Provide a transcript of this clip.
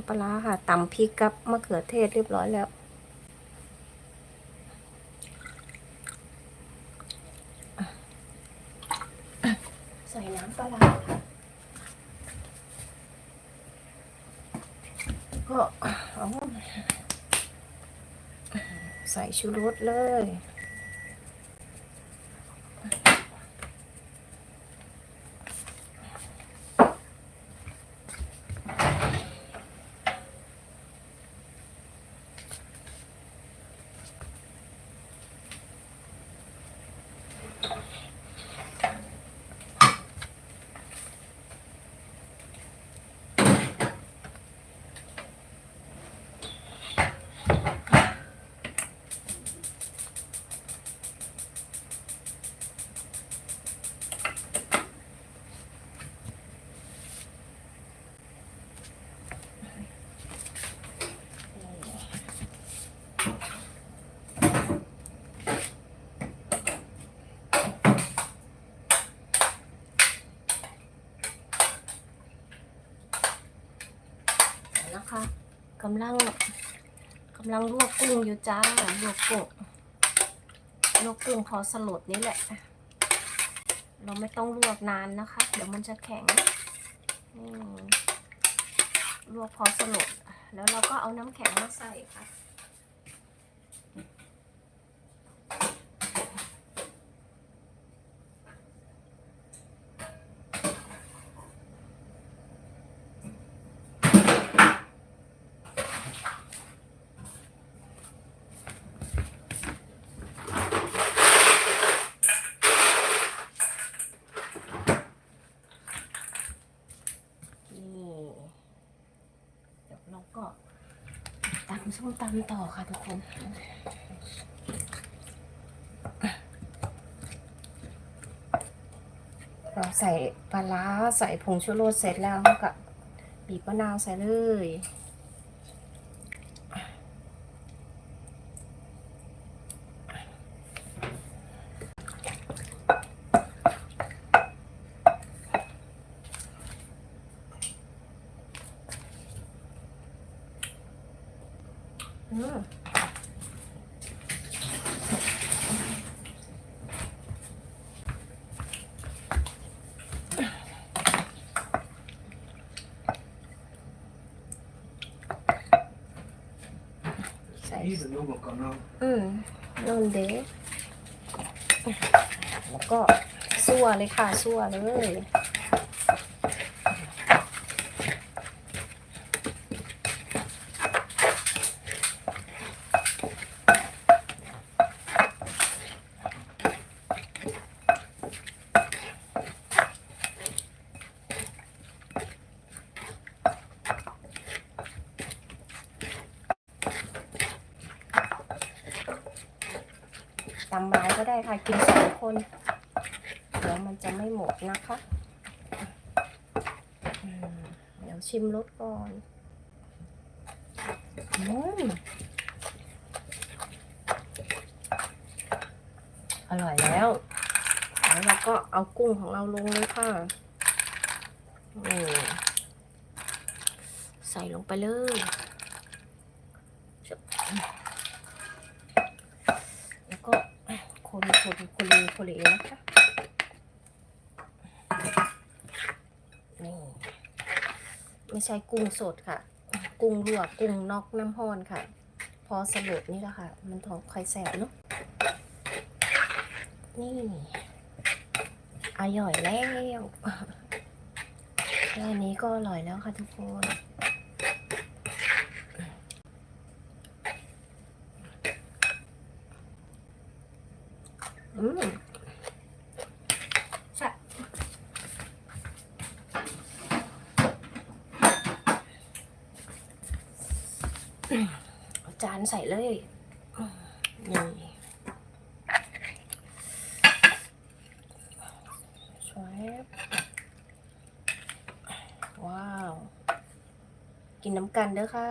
ำปลาค่ะตำพริกกับมะเขือเทศเรียบร้อยแล้ว ใส่น้ำปลาค่ะก็เอใส่ชูรสเลย นะคะกำลังกำลังลวกกุ้งอยู่จ้าลวกกุ้งลวกกุ้งพอสลดนี่แหละ เราไม่ต้องลวกนานนะคะ เดี๋ยวมันจะแข็งลวกพอสลด แล้วเราก็เอาน้ำแข็งมาใส่ค่ะ นี่เดี๋ยวเราก็ตำส้มตำต่อค่ะทุกคนเราใส่ปลาร้าใส่ผงชูรสเสร็จแล้วก็บีบมะนาวใส่เลย ใส่อืมนอนเด็กแล้วก็ซั่วเลยค่ะซั่วเลย ตำไม้ก็ได้ค่ะ กินสองคน เดี๋ยวมันจะไม่หมดนะคะเดี๋ยวชิมรสก่อนอืมอร่อยแล้วแล้วเราก็เอากุ้งของเราลงเลยค่ะนี่ใส่ลงไปเลยแล้วก็คนคน คลยคนเลยนะคะนี่ไม่ใช่กุ้งสดค่ะ กุ้งลวกกุ้งนอกน้ำห้อนค่ะ พอสลดนี่แหละค่ะ มันถอกไข่แสบเนาะนี่อร่อยแล้วแค่นี้ก็อร่อยแล้วค่ะทุกคนอืมใช่เอา จานใส่เลยนี่สวยว้าว กินน้ำกันเด้อค่ะ